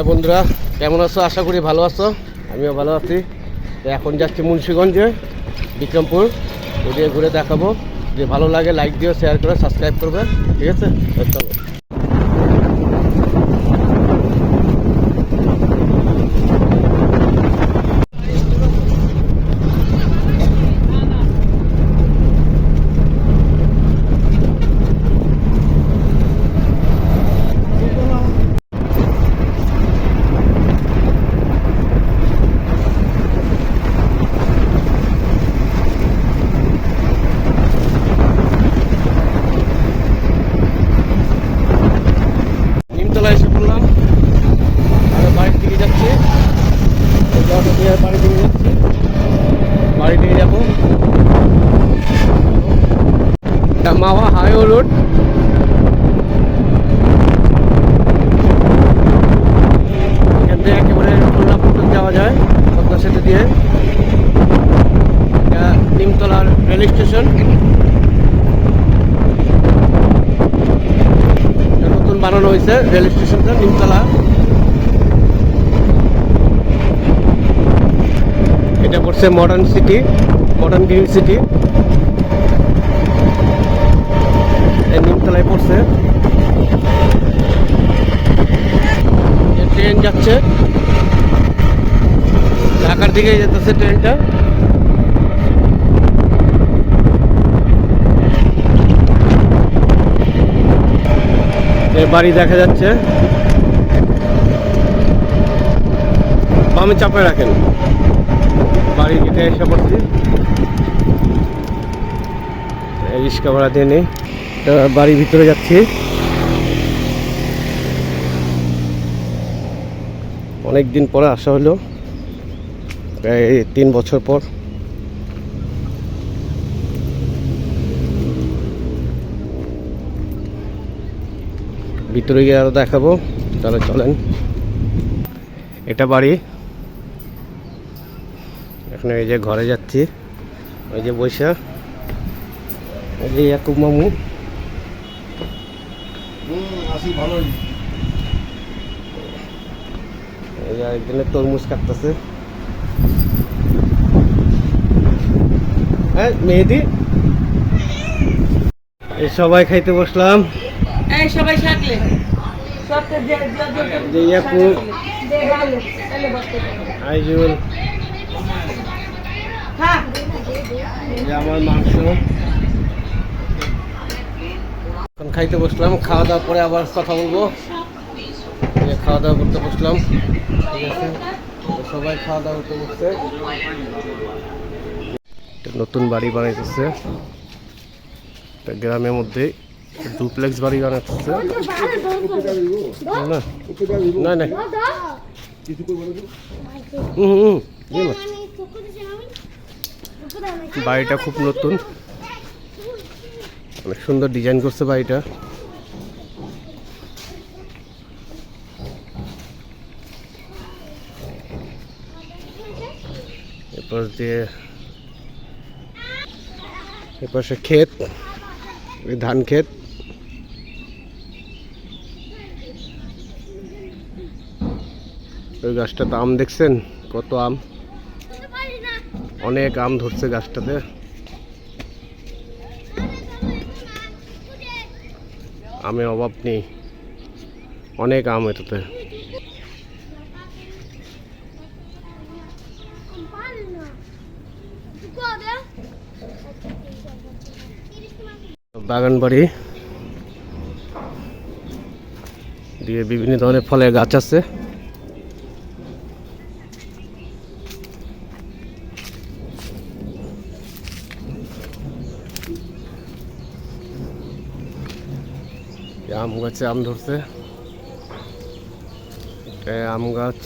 High বন্ধুরা, কেমন আছো? আশা করি ভালো আছো। আমিও ভালো আছি। এখন যাচ্ছি মুন্সীগঞ্জে, বিক্রমপুর। ওদিকে ঘুরে দেখাবো। যে ভালো লাগে লাইক দিও শেয়ার করে সাবস্ক্রাইব করবে। ঠিক আছে? চলো নিমতলা এসে পড়লাম আর বাড়ির দিকে যাচ্ছি এই যে অটো দিয়ে বাড়ির দিকে যাচ্ছি বাড়ি দিকে যাব এটা মাওয়া হাইও রোড এখান থেকে একেবারে খুলনা পর্যন্ত যাওয়া যায় পদ্মা সেতু দিয়ে এটা নিমতলার রেল স্টেশন এটা নতুন বানানো হয়েছে, রেল স্টেশনটা, নিমতলা। এটা পড়ছে modern city modern green city এই নিমতলায় পড়ছে। ট্রেন যাচ্ছে। ঢাকার দিকে যেতেছে ট্রেনটা বাড়ি দেখা যাচ্ছে। বামে চাপে রাখেন। বাড়ি গেটে এসে পড়ছি। রিক্সা ভাড়া দিয়ে নেই বাড়ির ভিতরে যাচ্ছি। অনেক দিন পরে আসা হলো। প্রায় তিন বছর পর। ভিতরে গিয়ে আরও দেখাবো। তাহলে চলেন। এটা বাড়ি। এখন এই যে ঘরে যাচ্ছি। ওই যে বৈশা। ওই যে ইয়াকুব মামু। এই তরমুজ কাটতেছে। হ্যাঁ মেহেদি। সবাই খাইতে বসলাম। এই সবাই আমার মাংস। এখন খাইতে বসলাম খাওয়া দাওয়ার পরে আবার কথা বলব। খাওয়া দাওয়া করতে বসলাম। ঠিক আছে? সবাই খাওয়া দাওয়া করতে বসছে। নতুন বাড়ি বানাইতেছে। গ্রামের মধ্যে ডুপ্লেক্স বাড়ি বানাচ্ছে না না বাড়িটা খুব নতুন। অনেক সুন্দর ডিজাইন করছে বাড়িটা। এরপর দিয়ে এপাশে ক্ষেত ধান ক্ষেত। ওই গাছটাতে আম দেখছেন? কত আম? অনেক আম ধরছে গাছটাতে। আমের অভাব নেই। অনেক আম এটাতে। বাগান বাড়ি দিয়ে বিভিন্ন ধরনের ফলের গাছ আছে এই আম গাছে আম ধরছে আম গাছ।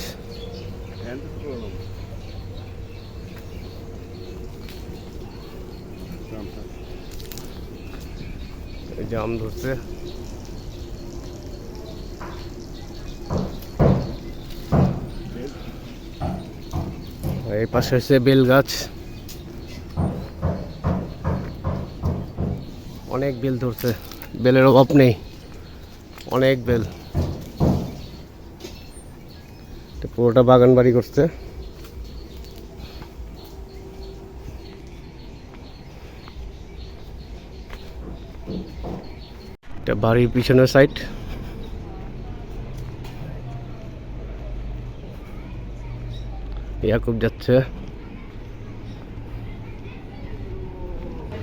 এই যে আম ধরছে এই পাশে হচ্ছে বেল গাছ। অনেক বেল ধরছে বেলের অভাব নেই। অনেক বেল। পুরোটা বাগান বাড়ি করছে। এটা বাড়ির পিছনের সাইড ইয়াকুব যাচ্ছে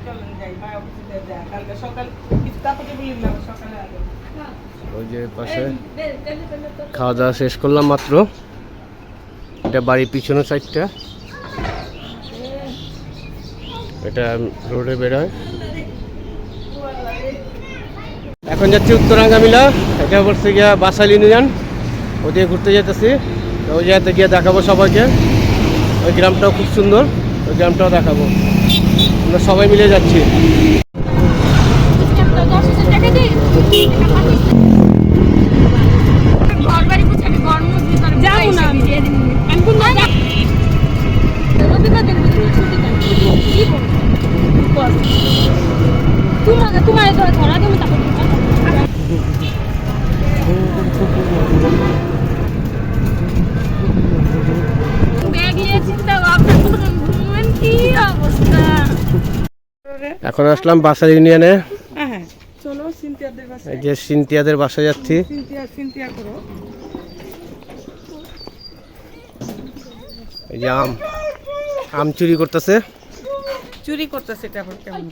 চলেন যাই মা অফিসে যা কালকে সকাল কিছু তাড়াতাড়ি বলি না সকালে আগে ওই যে পাশে। খাওয়া দাওয়া শেষ করলাম মাত্র। এটা বাড়ির পিছনের সাইডটা। এটা রোডে বেরোয়। এখন যাচ্ছি উত্তরাঙ্গামিলা এটা বলছে গিয়া বাসাইল ইউনিয়ন। ওদিকে ঘুরতে যেতেছি ওই জায়গাতে গিয়ে দেখাবো সবাইকে। ওই গ্রামটাও খুব সুন্দর। ওই গ্রামটাও দেখাবো। আমরা সবাই মিলে যাচ্ছি। এখন আসলাম বাসাইল ইউনিয়নে যে সিনতিয়াদের বাসায় যাচ্ছি। এই আম আম চুরি করতেছে। চুরি করতেছে এটা আবার কেমন?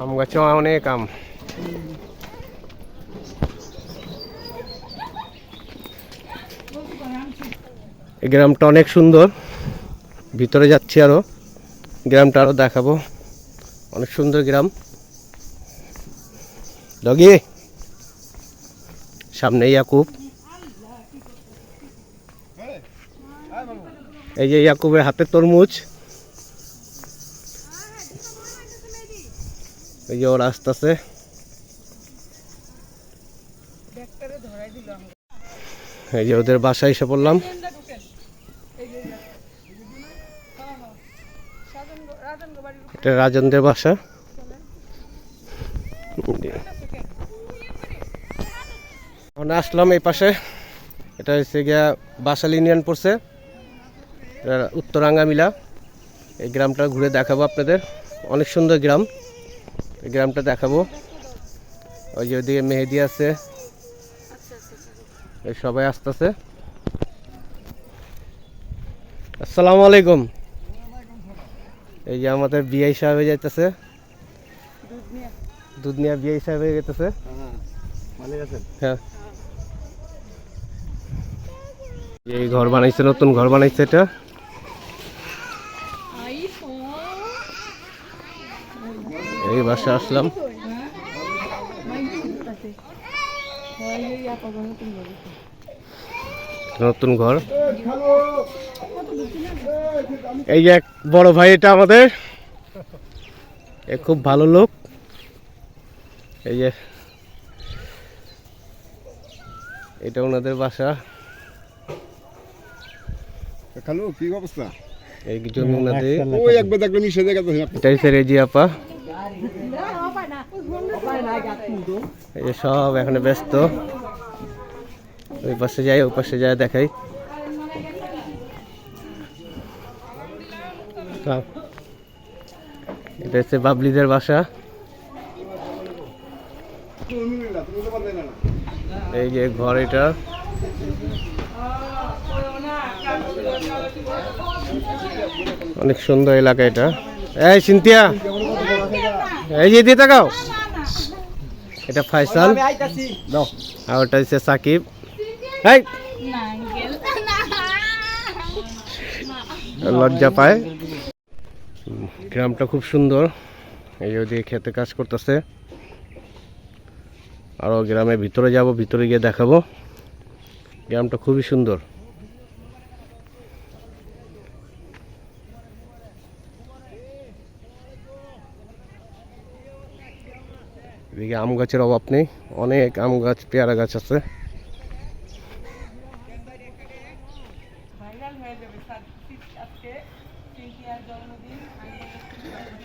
আম গাছে অনেক আম। এই গ্রামটা অনেক সুন্দর। ভিতরে যাচ্ছি আরও। গ্রামটা আরও দেখাবো। অনেক সুন্দর গ্রাম। ডগি সামনে ইয়াকুব। এই যে ইয়াকুবের হাতে তরমুজ। এই যে ওরা আসতেছে। এই যে ওদের বাসায় এসে পড়লাম। এটা রাজনদের বাসা। এখন আসলাম এই পাশে। এটা হচ্ছে গিয়া বাসাল ইউনিয়ন পড়ছে। উত্তরাঙ্গামিলা এই গ্রামটা ঘুরে দেখাবো আপনাদের। অনেক সুন্দর গ্রাম। এই গ্রামটা দেখাবো। ওই যে ওইদিকে মেহেদি আছে। সবাই আসতেছে। আসসালামু আলাইকুম। এই যে আমাদের বিআই সাহেব হয়ে যাইতেছে। দুধ নিয়ে বিআই সাহেব হয়ে যেতেছে হ্যাঁ। এই ঘর বানাইছে, নতুন ঘর বানাইছে এটা। এই বাসা আসলাম। নতুন ঘর। এই যে এক বড় ভাই এটা আমাদের। এ খুব ভালো লোক। এই যে এটা ওনাদের বাসা। খালো কি অবস্থা? এই ওনাদের। ওই একবার দেখলে মিশে দেখে তো এটা হচ্ছে রেজি আপা। এই যে সব এখানে ব্যস্ত। ওই পাশে যাই ওই পাশে যাই দেখাই। এটা হচ্ছে বাবলিদের বাসা। এই যে ঘর এটা। অনেক সুন্দর এলাকা এটা। এই সিনতিয়া এই যে দিয়ে তাকাও। এটা ফাইসাল। আর ওটা হচ্ছে সাকিব। লজ্জা পায়। গ্রামটা খুব সুন্দর। এই যে ওদিকে খেতে কাজ করতেছে। আরও গ্রামের ভিতরে যাব, ভিতরে গিয়ে দেখাবো। গ্রামটা খুবই সুন্দর। এদিকে আম গাছের অভাব নেই। অনেক আম গাছ, পেয়ারা গাছ আছে।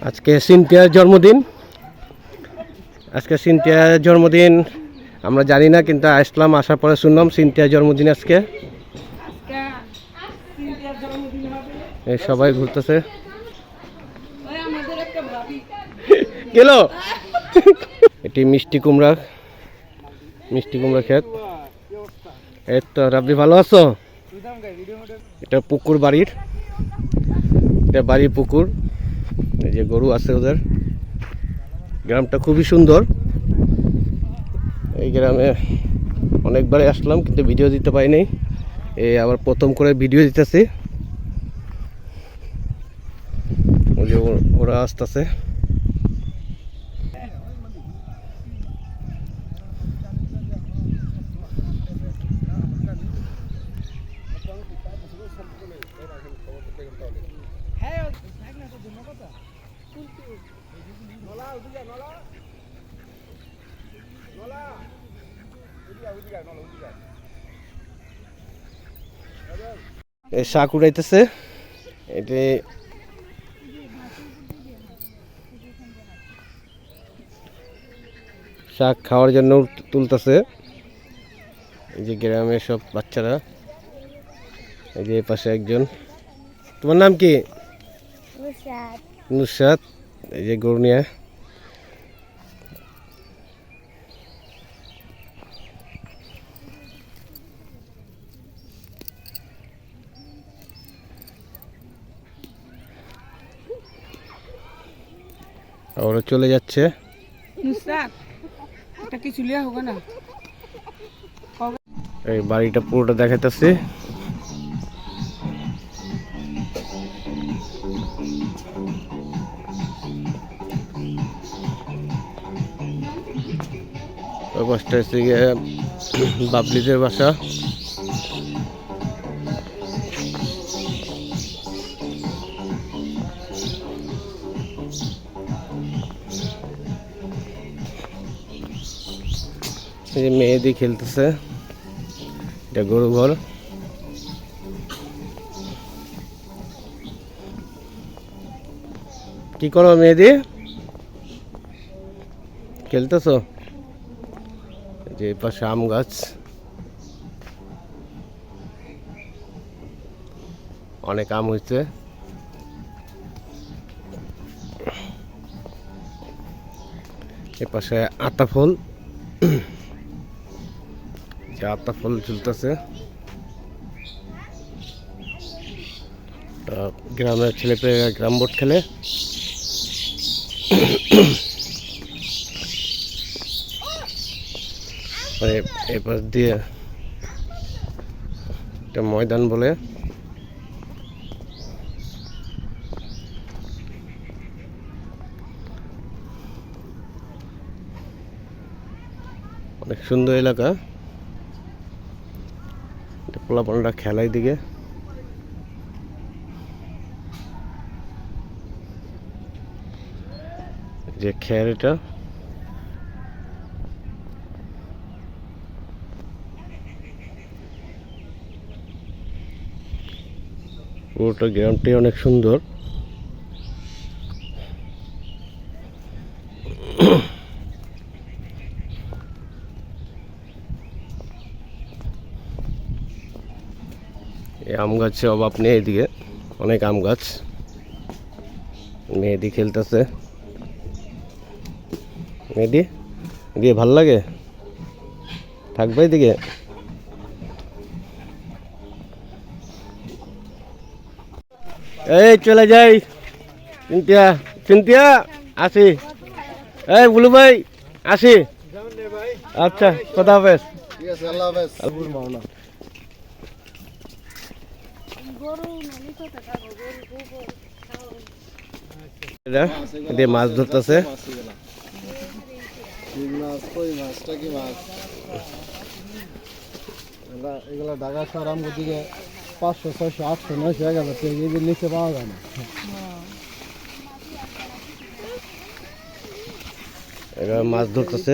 আজকে সিনথিয়ার জন্মদিন। আজকে সিনতিয়ার জন্মদিন, আমরা জানি না, কিন্তু আসলাম, আসার পরে শুনলাম সিনতিয়ার জন্মদিন আজকে। সবাই ঘুরতেছে। গেল এটি মিষ্টি কুমড়া মিষ্টি কুমড়া ক্ষেত। এই তো, রাব্বি, ভালো আছো? এটা পুকুর বাড়ির। এটা বাড়ির পুকুর। এই যে গরু আছে ওদের। গ্রামটা খুবই সুন্দর। এই গ্রামে অনেকবারই আসলাম, কিন্তু ভিডিও দিতে পারিনি। এই আবার প্রথম করে ভিডিও দিতেছি। ওরা আসতেছে। শাক উড়াইতেছে। এটি শাক খাওয়ার জন্য তুলতেছে। এই যে গ্রামের সব বাচ্চারা। এই যে পাশে একজন। তোমার নাম কি? নুসরাত। এই যে গরু ওরা চলে যাচ্ছে। এই বাড়িটা পুরোটা হচ্ছে গিয়ে বাবলিদের বাসা। এই যে মেয়েদি খেলতেছে, এটা গরু ঘর। কি করো মেয়েদি খেলতেছো? যে পাশে আম গাছ। অনেক আম হয়েছে। এ পাশে আতা ফুল। আতা ফুল ঝুলতেছে গ্রামের ছেলে পেয়ে গ্রাম বোর্ড খেলে। এপাশ দিয়ে একটা ময়দান বলে। অনেক সুন্দর এলাকা। এটা পোলাপানরা খেলাই দিকে। যে খের এটা। পুরোটা গ্রামটি অনেক সুন্দর। এই আম গাছের অভাব নেই এদিকে। অনেক আম গাছ। মেহেদি খেলতেছে। মেহেদি? দিয়ে ভালো লাগে? থাকবে এদিকে? এই চলে যাই। চিন্তিয়া চিন্তিয়া আসি। এই বুলু ভাই আসি। আচ্ছা কথা হাফেজ। আল্লাহ হাফেজ। মাছ ধরতেছে। এগুলা ঢাকা শহর দিকে পাঁচশো ছয়শো আটশো নয়শো এক নিচে পাওয়া যায় না মাছ ধরতেছে।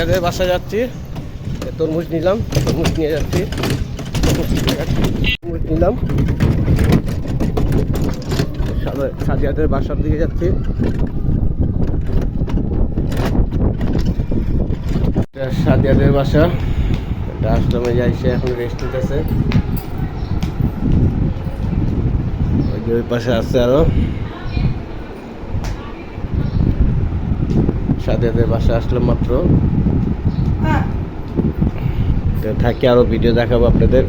সাথে বাসা যাচ্ছি। তরমুজ নিলাম, তরমুজ নিয়ে যাচ্ছি। তরমুজ নিলাম। সাদিয়াদের বাসার দিকে যাচ্ছি। সাদিয়াদের বাসা। আশ্রমে যাইছে, এখন রেস্ট নিতেছে। ওই ওই পাশে আছে আরও। সাদিয়াদের বাসা আসলাম মাত্র। তো থাকি আরও ভিডিও দেখাবো আপনাদের।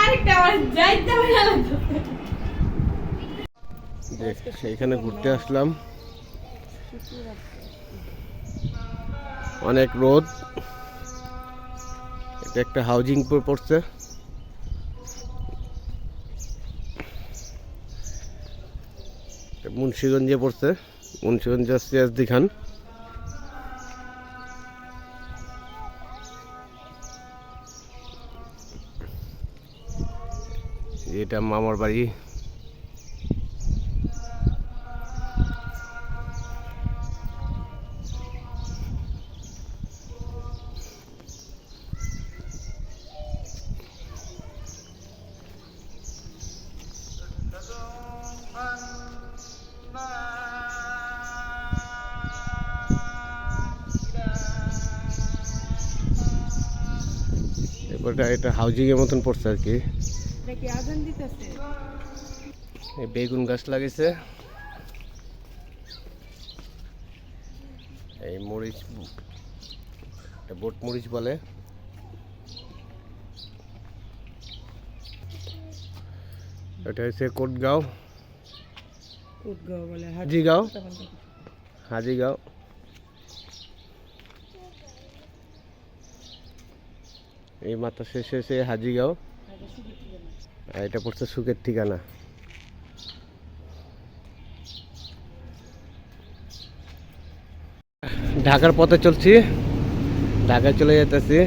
আরেকটা আমার যাইতে হবে না। যে সেইখানে ঘুরতে আসলাম। অনেক রোদ। এটা একটা হাউজিং পড়ছে মুন্সিগঞ্জে পড়ছে। মুন্সীগঞ্জ সিয়াজদি খান। এটা মামার বাড়ি। এটা হাউজিং এর মতন পড়ছে আর কি। বেগুন গাছ লাগিয়েছে। এই মরিচ এটা বোট মরিচ বলে। এটা হচ্ছে কোটগাঁও। উদ্গাও বলে হাজিগাঁও। হাজিগাঁও। এই মাথা শেষে হচ্ছে হাজিগাঁও। এটা পড়ছে সুখের ঠিকানা। ঢাকার পথে চলছি। ঢাকায় চলে যেতেছি।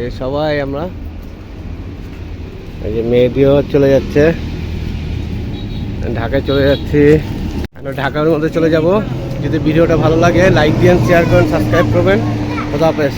এই সবাই আমরা। এই যে মেয়েদিও চলে যাচ্ছে। ঢাকায় চলে যাচ্ছি। ঢাকার মধ্যে চলে যাব। যদি ভিডিওটা ভালো লাগে লাইক দিন শেয়ার করেন সাবস্ক্রাইব করবেন। খোদা হাফেজ।